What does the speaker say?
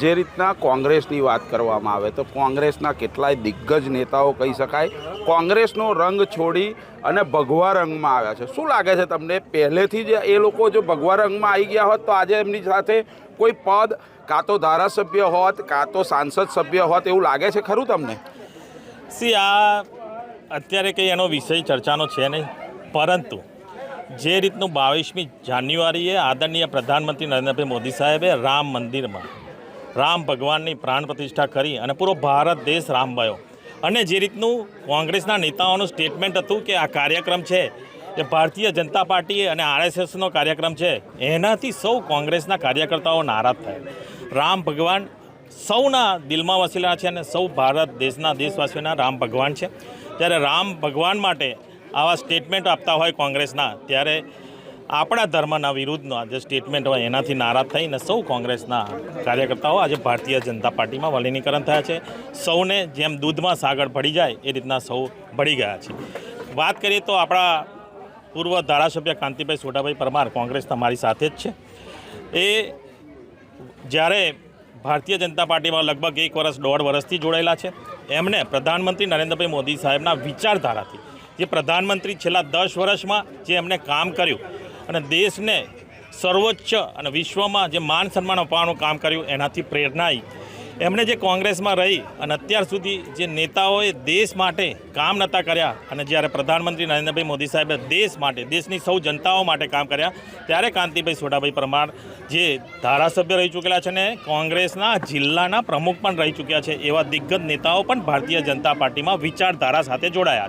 જે રીતના કોંગ્રેસની વાત કરવામાં આવે તો કોંગ્રેસના કેટલાય દિગ્ગજ નેતાઓ કહી શકાય, કોંગ્રેસનો રંગ છોડી અને ભગવા રંગમાં આવ્યા છે. શું લાગે છે તમને? પહેલેથી જ એ લોકો જો ભગવા રંગમાં આવી ગયા હોત તો આજે એમની સાથે કોઈ પદ, કાં તો ધારાસભ્ય હોત, કાં તો સાંસદ સભ્ય હોત, એવું લાગે છે ખરું તમને? સી, આ અત્યારે કંઈ એનો વિષય ચર્ચાનો છે નહીં. પરંતુ જે રીતનું બાવીસમી જાન્યુઆરીએ આદરણીય પ્રધાનમંત્રી નરેન્દ્રભાઈ મોદી સાહેબે રામ મંદિરમાં રામ ભગવાનની પ્રાણ પ્રતિષ્ઠા કરી અને પૂરો ભારત દેશ રામમયો અને જે રીતનું કોંગ્રેસના નેતાઓનું સ્ટેટમેન્ટ હતું કે આ કાર્યક્રમ છે, એ ભારતીય જનતા પાર્ટી અને આરએસએસનો કાર્યક્રમ છે, એનાથી સૌ કોંગ્રેસના કાર્યકર્તાઓ નારાજ થયા. રામ ભગવાન સૌના દિલમાં વસેલા છે અને સૌ ભારત દેશના દેશવાસીઓના રામ ભગવાન છે. ત્યારે રામ ભગવાન માટે આવા સ્ટેટમેન્ટ આપતા હોય કોંગ્રેસના, ત્યારે આપણા ધર્મના વિરુદ્ધનો આજે સ્ટેટમેન્ટ હોય, એનાથી નારાજ થઈને સૌ કોંગ્રેસના કાર્યકર્તાઓ આજે ભારતીય જનતા પાર્ટીમાં વલીનીકરણ થયા છે. સૌને જેમ દૂધમાં સાગર ભળી જાય, એ રીતના સૌ ભળી ગયા છે. વાત કરીએ તો આપણા પૂર્વ ધારાસભ્ય કાંતિભાઈ સોઢાભાઈ પરમાર, કોંગ્રેસ તમારી સાથે જ છે. એ જ્યારે ભારતીય જનતા પાર્ટીમાં લગભગ એક વર્ષ, દોઢ વર્ષથી જોડાયેલા છે. એમણે પ્રધાનમંત્રી નરેન્દ્રભાઈ મોદી સાહેબના વિચારધારાથી, જે પ્રધાનમંત્રી છેલ્લા દસ વર્ષમાં જે એમણે કામ કર્યું અને દેશને સર્વોચ્ચ અને વિશ્વમાં જે માન સન્માન અપાવવાનું કામ કર્યું, એનાથી પ્રેરણા આવી એમણે જે કોંગ્રેસમાં રહી અને અત્યાર સુધી જે નેતાઓએ દેશ માટે કામ નહોતા કર્યા અને જ્યારે પ્રધાનમંત્રી નરેન્દ્રભાઈ મોદી સાહેબે દેશ માટે, દેશની સૌ જનતાઓ માટે કામ કર્યા, ત્યારે કાંતિભાઈ સોઢાભાઈ પરમાર જે ધારાસભ્ય રહી ચૂકેલા છે ને કોંગ્રેસના જિલ્લાના પ્રમુખ પણ રહી ચૂક્યા છે, એવા દિગ્ગજ નેતાઓ પણ ભારતીય જનતા પાર્ટીમાં વિચારધારા સાથે જોડાયા